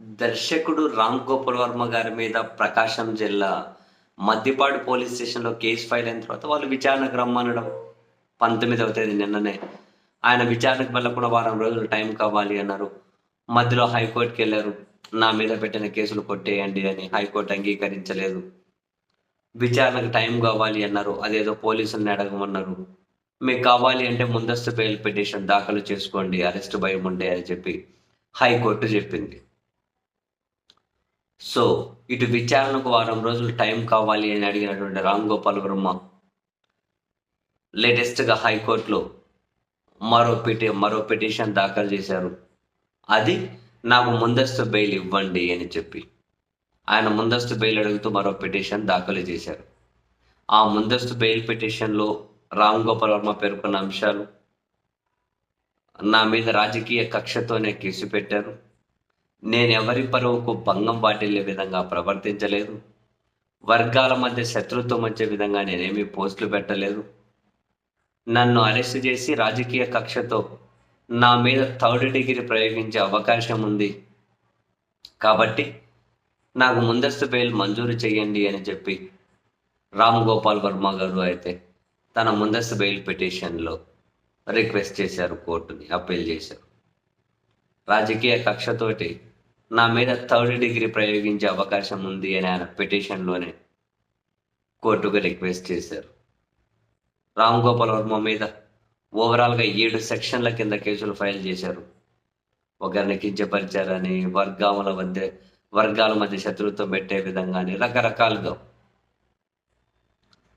దర్శకుడు రామ్ గోపాల్ వర్మ గారి మీద ప్రకాశం జిల్లా మద్దిపాడు పోలీస్ స్టేషన్లో కేసు ఫైల్ అయిన తర్వాత వాళ్ళు విచారణకు రమ్మనడం పంతొమ్మిదవ తేదీ నిన్ననే. ఆయన విచారణకు వెళ్ళకుండా వారం రోజులు టైం కావాలి అన్నారు. మధ్యలో హైకోర్టుకి వెళ్ళారు. నా మీద పెట్టిన కేసులు కొట్టేయండి అని హైకోర్టు అంగీకరించలేదు. విచారణకు టైం కావాలి అన్నారు. అదేదో పోలీసుల్ని అడగమన్నారు. మీకు కావాలి అంటే ముందస్తు బెయిల్ పిటిషన్ దాఖలు చేసుకోండి అరెస్ట్ భయం ఉండే అని చెప్పి హైకోర్టు చెప్పింది. సో ఇటు విచారణకు వారం రోజులు టైం కావాలి అని అడిగినటువంటి రామ్ గోపాల్ వర్మ లేటెస్ట్గా హైకోర్టులో మరో పిటి మరో పిటిషన్ దాఖలు చేశారు. అది నాకు ముందస్తు బెయిల్ ఇవ్వండి అని చెప్పి. ఆయన ముందస్తు బెయిల్ అడుగుతూ మరో పిటిషన్ దాఖలు చేశారు. ఆ ముందస్తు బెయిల్ పిటిషన్లో రామ్ గోపాల్ వర్మ పేర్కొన్న అంశాలు నా మీద రాజకీయ కక్షతోనే కేసు పెట్టారు. నేను ఎవరి పరువుకు భంగం వాటిల్లే విధంగా ప్రవర్తించలేదు. వర్గాల మధ్య శత్రుత్వం వచ్చే విధంగా నేనేమీ పోస్టులు పెట్టలేదు. నన్ను అరెస్ట్ చేసి రాజకీయ కక్షతో నా మీద థర్డ్ డిగ్రీ ప్రయోగించే అవకాశం ఉంది. కాబట్టి నాకు ముందస్తు బెయిల్ మంజూరు చేయండి అని చెప్పి రామ్ గోపాల్ వర్మ గారు అయితే తన ముందస్తు బెయిల్ పిటిషన్లో రిక్వెస్ట్ చేశారు కోర్టుని అప్పీల్ చేశారు. రాజకీయ కక్షతోటి నా మీద థర్డ్ డిగ్రీ ప్రయోగించే అవకాశం ఉంది అని ఆయన పిటిషన్లోనే కోర్టుకు రిక్వెస్ట్ చేశారు. రామ్ గోపాల్ వర్మ మీద ఓవరాల్గా ఏడు సెక్షన్ల కింద కేసులు ఫైల్ చేశారు. ఒకరిని కించపరిచారని వర్గాల మధ్య వర్గాల మధ్య శత్రుత్వం పెట్టే విధంగాని రకరకాలుగా.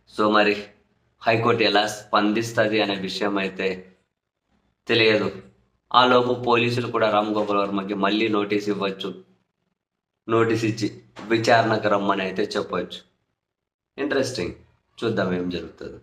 సో మరి హైకోర్టు ఎలా స్పందిస్తుంది అనే విషయం అయితే తెలియదు. ఆ లోపు పోలీసులు కూడా రామ్ గోపాల్ వర్మకి మళ్ళీ నోటీస్ ఇవ్వచ్చు. నోటీస్ ఇచ్చి విచారణకు రమ్మని అయితే చెప్పవచ్చు ఇంట్రెస్టింగ్ చూద్దాం ఏం జరుగుతుంది.